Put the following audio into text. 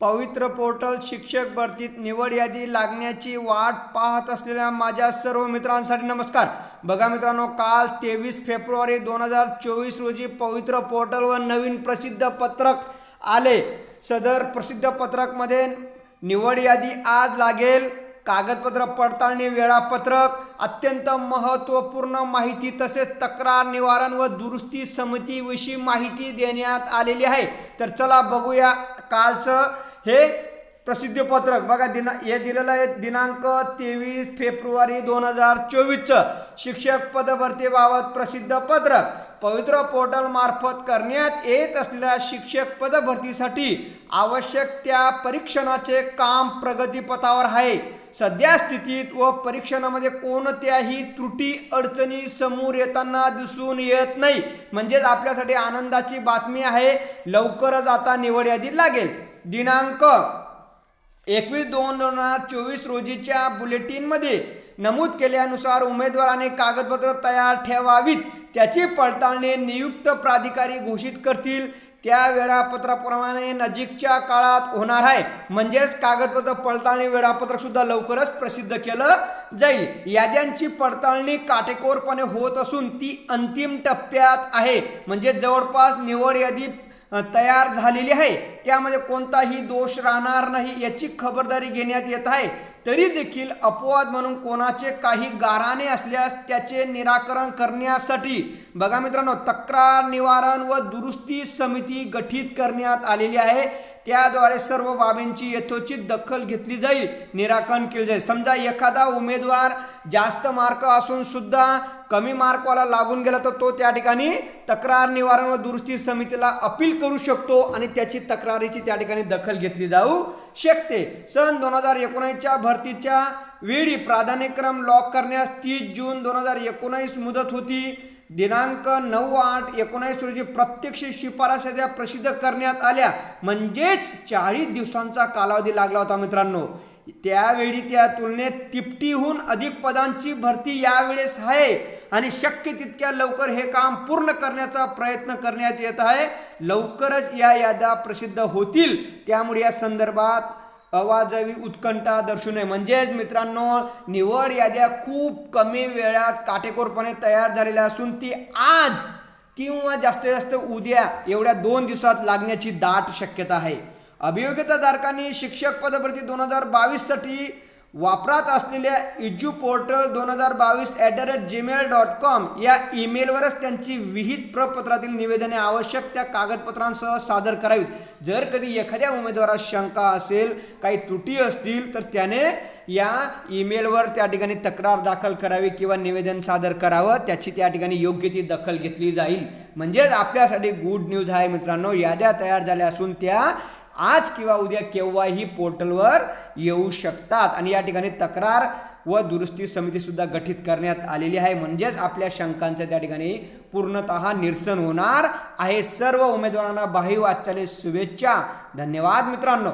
पवित्र पोर्टल शिक्षक भरतीत निवड यादी लागण्याची वाट पाहत असलेल्या माझ्या सर्व मित्रांसाठी नमस्कार. बघा मित्रांनो काल तेवीस फेब्रुवारी दोन हजार चोवीस रोजी पवित्र पोर्टलवर नवीन प्रसिद्ध पत्रक आले. सदर प्रसिद्ध पत्रकमध्ये निवड यादी आज लागेल. कागदपत्र पडताळणी वेळापत्रक अत्यंत महत्त्वपूर्ण माहिती तसेच तक्रार निवारण व दुरुस्ती समितीविषयी माहिती देण्यात आलेली आहे. तर चला बघूया कालचं हे प्रसिद्ध पत्रक बघा दिना हे दिलेलं आहे दिनांक तेवीस फेब्रुवारी दोन हजार चोवीसचं. शिक्षक पदभरतीबाबत प्रसिद्ध पत्रक. पवित्र पोर्टल मार्फत करण्यात येत असलेल्या शिक्षक पदभरतीसाठी आवश्यक त्या परीक्षणाचे काम प्रगतीपथावर आहे. सध्या स्थितीत व परीक्षणामध्ये कोणत्याही त्रुटी अडचणी समोर येताना दिसून येत नाही. म्हणजेच आपल्यासाठी आनंदाची बातमी आहे. लवकरच आता निवड यादी लागेल. दिनांक एकवीस दोन दोन हजार चोवीस रोजीच्या बुलेटिनमध्ये नमूद केल्यानुसार उमेदवाराने कागदपत्र तयार ठेवावीत त्याची पडताळणी नियुक्त प्राधिकारी घोषित करतील. त्या वेळापत्राप्रमाणे नजीकच्या काळात होणार आहे. म्हणजेच कागदपत्र पडताळणी वेळापत्रक सुद्धा लवकरच प्रसिद्ध केलं जाईल. याद्यांची पडताळणी काटेकोरपणे होत असून ती अंतिम टप्प्यात आहे. म्हणजे जवळपास निवड यादी तयार झालेली आहे. त्यामध्ये कोणताही दोष राहणार नाही याची खबरदारी घेण्यात येत आहे. तरी देखील अपवाद म्हणून कोणाचे काही गाराणे असल्यास त्याचे निराकरण करण्यासाठी बघा मित्रांनो तक्रार निवारण व दुरुस्ती समिती गठीत करण्यात आलेली आहे. त्याद्वारे सर्व बाबींची यथोचित दखल घेतली जाईल निराकरण केले जाईल. समजा एखादा उमेदवार जास्त मार्क असून सुद्धा कमी मार्कवाला लागून गेला तर तो त्या ठिकाणी तक्रार निवारण व दुरुस्ती समितीला अपील करू शकतो आणि त्याची तक्रारीची त्या ठिकाणी दखल घेतली जाऊ शकते. सन दोन हजार एकोणीसच्या भरतीच्या वेळी प्राधान्यक्रम लॉक करण्यास तीस जून दोन हजार एकोणीस मुदत होती. दिनांक नऊ आठ एकोणीस रोजी प्रत्यक्ष शिफारस त्या प्रसिद्ध करण्यात आल्या. म्हणजेच चाळीस दिवसांचा कालावधी लागला होता मित्रांनो. त्यावेळी त्या तुलनेत तिपटीहून अधिक पदांची भरती यावेळेस आहे. आणि शक्य तितक्या लवकर हे काम पूर्ण करण्याचा प्रयत्न करण्यात येत आहे. लवकरच या याद्या प्रसिद्ध होतील. त्यामुळे या संदर्भात अवाजवी उत्कंठा दर्शू नये म्हणजेच मित्रांनो निवड याद्या खूप कमी वेळात काटेकोरपणे तयार झालेल्या असून ती आज किंवा जास्तीत जास्त उद्या एवढ्या दोन दिवसात लागण्याची दाट शक्यता आहे. अभियोग्यताधारकांनी शिक्षक पदभरती दोन हजार बावीससाठी वापरात असलेल्या इज्यू पोर्टल दोन हजार बावीस at the rate Gmail dot com या ईमेलवरच त्यांची विहित प्रपत्रातील निवेदने आवश्यक त्या कागदपत्रांसह सादर करावीत. जर कधी एखाद्या उमेदवारास शंका असेल काही त्रुटी असतील तर त्याने या ईमेलवर त्या ठिकाणी तक्रार दाखल करावी किंवा निवेदन सादर करावं. त्याची त्या ठिकाणी योग्य ती दखल घेतली जाईल. म्हणजेच आपल्यासाठी गुड न्यूज आहे मित्रांनो. याद्या तयार झाल्या असून त्या आज किंवा उद्या केव्हाही पोर्टलवर येऊ शकतात. आणि या ठिकाणी तक्रार व दुरुस्ती समिती सुद्धा गठीत करण्यात आलेली आहे. म्हणजेच आपल्या शंकांचं त्या ठिकाणी पूर्णतः निरसन होणार आहे. सर्व उमेदवारांना बाही वाचाले शुभेच्छा. धन्यवाद मित्रांनो.